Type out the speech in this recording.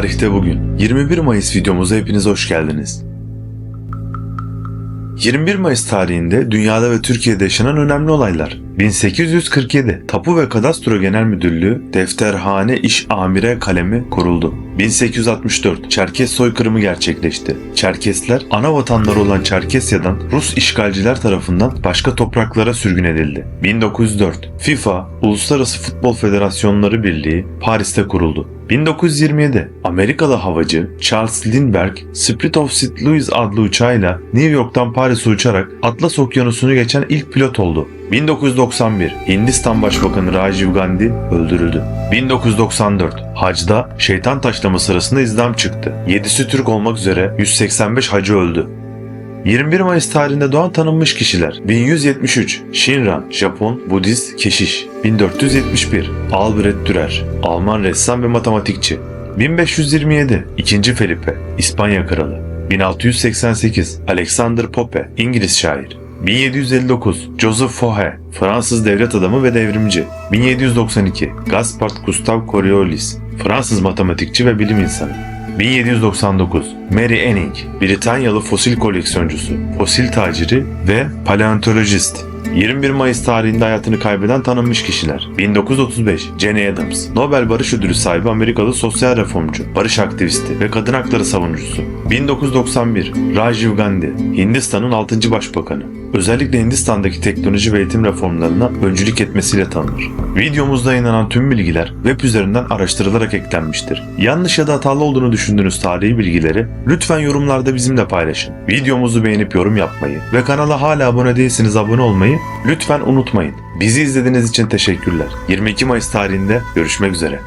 Tarihte bugün 21 Mayıs videomuza hepiniz hoş geldiniz. 21 Mayıs tarihinde dünyada ve Türkiye'de yaşanan önemli olaylar. 1847 Tapu ve Kadastro Genel Müdürlüğü Defterhane İş Amire Kalemi kuruldu. 1864 Çerkes soykırımı gerçekleşti. Çerkesler ana vatanları olan Çerkesya'dan Rus işgalciler tarafından başka topraklara sürgün edildi. 1904 FIFA Uluslararası Futbol Federasyonları Birliği Paris'te kuruldu. 1927 Amerikalı havacı Charles Lindbergh Spirit of St. Louis adlı uçağıyla New York'tan Paris'e uçarak Atlas Okyanusu'nu geçen ilk pilot oldu. 1991 Hindistan Başbakanı Rajiv Gandhi öldürüldü. 1994 Hacda şeytan taşlama sırasında izdam çıktı. 7'si Türk olmak üzere 185 hacı öldü. 21 Mayıs tarihinde doğan tanınmış kişiler 1173 Shinran, Japon, Budist, keşiş 1471 Albrecht Dürer, Alman ressam ve matematikçi 1527 2. Felipe, İspanya kralı 1688 Alexander Pope, İngiliz şair 1759 Joseph Fouquet, Fransız devlet adamı ve devrimci 1792 Gaspard Gustave Coriolis, Fransız matematikçi ve bilim insanı 1799 Mary Anning, Britanyalı fosil koleksiyoncusu, fosil taciri ve paleontolojist. 21 Mayıs tarihinde hayatını kaybeden tanınmış kişiler. 1935 Jenny Adams, Nobel Barış Ödülü sahibi Amerikalı sosyal reformcu, barış aktivisti ve kadın hakları savunucusu. 1991 Rajiv Gandhi, Hindistan'ın 6. Başbakanı. Özellikle Hindistan'daki teknoloji ve eğitim reformlarına öncülük etmesiyle tanınır. Videomuzda yayınlanan tüm bilgiler web üzerinden araştırılarak eklenmiştir. Yanlış ya da hatalı olduğunu düşündüğünüz tarihi bilgileri lütfen yorumlarda bizimle paylaşın. Videomuzu beğenip yorum yapmayı ve kanala hala abone değilseniz abone olmayı lütfen unutmayın. Bizi izlediğiniz için teşekkürler. 22 Mayıs tarihinde görüşmek üzere.